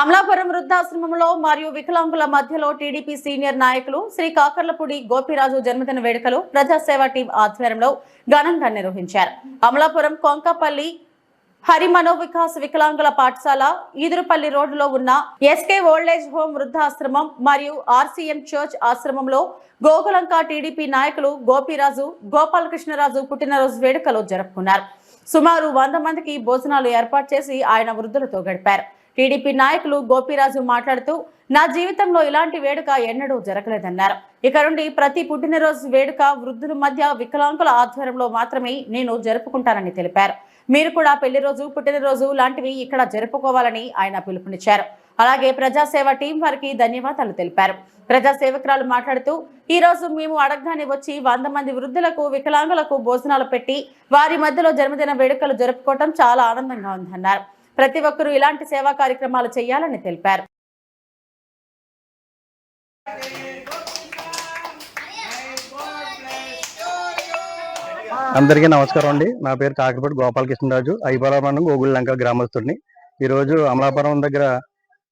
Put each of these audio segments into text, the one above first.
అమలాపురం వృద్ధాశ్రమంలో మరియు వికలాంగుల మధ్యలో టీడీపీ సీనియర్ నాయకులు శ్రీ కాకర్లపూడి గోపిరాజు జన్మదిన వేడుకలు ప్రజాసేవ టీం ఆధ్వర్యంలో ఘనంగా నిర్వహించారు. అమలాపురం కొంకపల్లి హరి మనోవికాస్ వికలాంగుల పాఠశాల ఈదురుపల్లి రోడ్డులో ఉన్న ఎస్కే ఓల్డేజ్ హోమ్ వృద్ధాశ్రమం మరియు ఆర్సీఎం చర్చ్ ఆశ్రమంలో గోకులంక టీడీపీ నాయకులు గోపిరాజు గోపాలకృష్ణరాజు పుట్టినరోజు వేడుకలు జరుపుకున్నారు. సుమారు వంద మందికి భోజనాలు ఏర్పాటు చేసి ఆయన వృద్ధులతో గడిపారు. టీడీపీ నాయకులు గోపిరాజు మాట్లాడుతూ నా జీవితంలో ఇలాంటి వేడుక ఎన్నడూ జరగలేదన్నారు. ఇక నుండి ప్రతి పుట్టినరోజు వేడుక వృద్ధుల మధ్య వికలాంగుల ఆధ్వర్యంలో మాత్రమే నేను జరుపుకుంటానని తెలిపారు. మీరు కూడా పెళ్ళి రోజు పుట్టినరోజు లాంటివి ఇక్కడ జరుపుకోవాలని ఆయన పిలుపునిచ్చారు. అలాగే ప్రజాసేవ టీం వారికి ధన్యవాదాలు తెలిపారు. ప్రజాసేవకురాలు మాట్లాడుతూ ఈ రోజు మేము అడగగానే వచ్చి వంద మంది వృద్ధులకు వికలాంగులకు భోజనాలు పెట్టి వారి మధ్యలో జన్మదిన వేడుకలు జరుపుకోవటం చాలా ఆనందంగా ఉందన్నారు. ప్రతి ఒక్కరూ ఇలాంటి సేవా కార్యక్రమాలు చేయాలని తెలిపారు. అందరికీ నమస్కారం అండి. నా పేరు కాకరపేట గోపాలకృష్ణరాజు. ఐబాల మండలం గోగుళ్ళంక గ్రామస్తుడిని. ఈరోజు అమలాపురం దగ్గర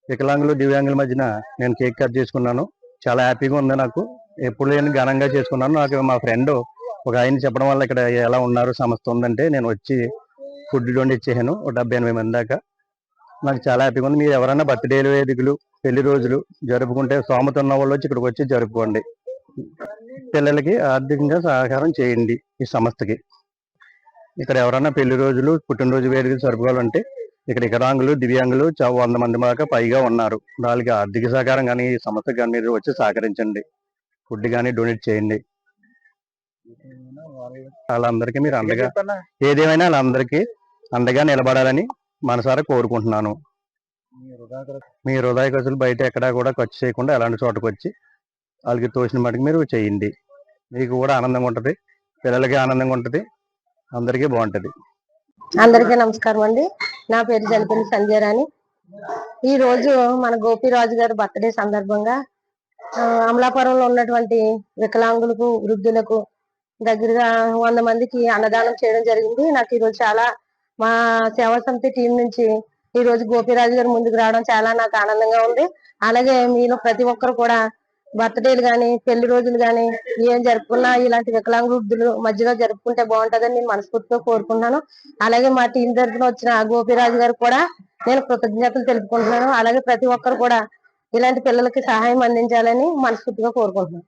వికలాంగులు దివ్యాంగుల మధ్యన నేను కేక్ కట్ చేసుకున్నాను. చాలా హ్యాపీగా ఉంది నాకు. ఎప్పుడు లేని ఘనంగా చేసుకున్నాను. నాకు మా ఫ్రెండ్ ఒక ఆయన చెప్పడం వల్ల ఇక్కడ ఎలా ఉన్నారు సంస్థ ఉందంటే నేను వచ్చి ఫుడ్ వండి ఇచ్చేసాను ఒక డెబ్బై ఎనభై మంది దాకా. నాకు చాలా హ్యాపీగా ఉంది. మీరు ఎవరైనా బర్త్డేలు వేదికలు పెళ్ళి రోజులు జరుపుకుంటే సోమత ఉన్న వాళ్ళు వచ్చి ఇక్కడికి వచ్చి జరుపుకోండి. పిల్లలకి ఆర్థికంగా సహకారం చేయండి ఈ సంస్థకి. ఇక్కడ ఎవరైనా పెళ్ళి రోజులు పుట్టినరోజు వేడుకలు జరుపుకోవాలంటే ఇక్కడ వికలాంగులు దివ్యాంగులు వంద మంది దాకా పైగా ఉన్నారు. వాళ్ళకి ఆర్థిక సహకారం కానీ ఈ సంస్థకి కానీ మీరు వచ్చి సహకరించండి. ఫుడ్ కానీ డొనేట్ చేయండి. వాళ్ళందరికీ మీరు అండగా ఏదేమైనా వాళ్ళందరికీ అండగా నిలబడాలని మనసారా కోరుకుంటున్నాను. మీ హృదయ ఖర్చులు బయట ఎక్కడా కూడా ఖర్చు చేయకుండా ఎలాంటి చోటకు వచ్చి వాళ్ళకి తోచిన మటుకు మీరు చేయండి. మీకు కూడా ఆనందంగా ఉంటుంది. పిల్లలకి ఆనందంగా ఉంటుంది. అందరికీ బాగుంటుంది. అందరికీ నమస్కారం అండి. నా పేరు జనపల్లి సంధ్యారాణి ఈ రోజు మన గోపిరాజు గారి బర్త్డే సందర్భంగా అమలాపురంలో ఉన్నటువంటి వికలాంగులకు వృద్ధులకు దగ్గరగా వంద మందికి అన్నదానం చేయడం జరిగింది. నాకు ఈ రోజు చాలా మా సేవా సమితి టీం నుంచి ఈ రోజు గోపిరాజు గారు ముందుకు రావడం చాలా నాకు ఆనందంగా ఉంది. అలాగే మీలో ప్రతి ఒక్కరు కూడా బర్త్డేలు గాని పెళ్ళి రోజులు గాని ఏం జరుపుకున్నా ఇలాంటి వికలాంగ వృద్ధులు మధ్యలో జరుపుకుంటే బాగుంటుందని నేను మనస్ఫూర్తిగా కోరుకుంటున్నాను. అలాగే మా టీం తరఫున వచ్చిన గోపిరాజు గారు కూడా నేను కృతజ్ఞతలు తెలుపుకుంటున్నాను. అలాగే ప్రతి ఒక్కరు కూడా ఇలాంటి పిల్లలకి సహాయం అందించాలని మనస్ఫూర్తిగా కోరుకుంటున్నాను.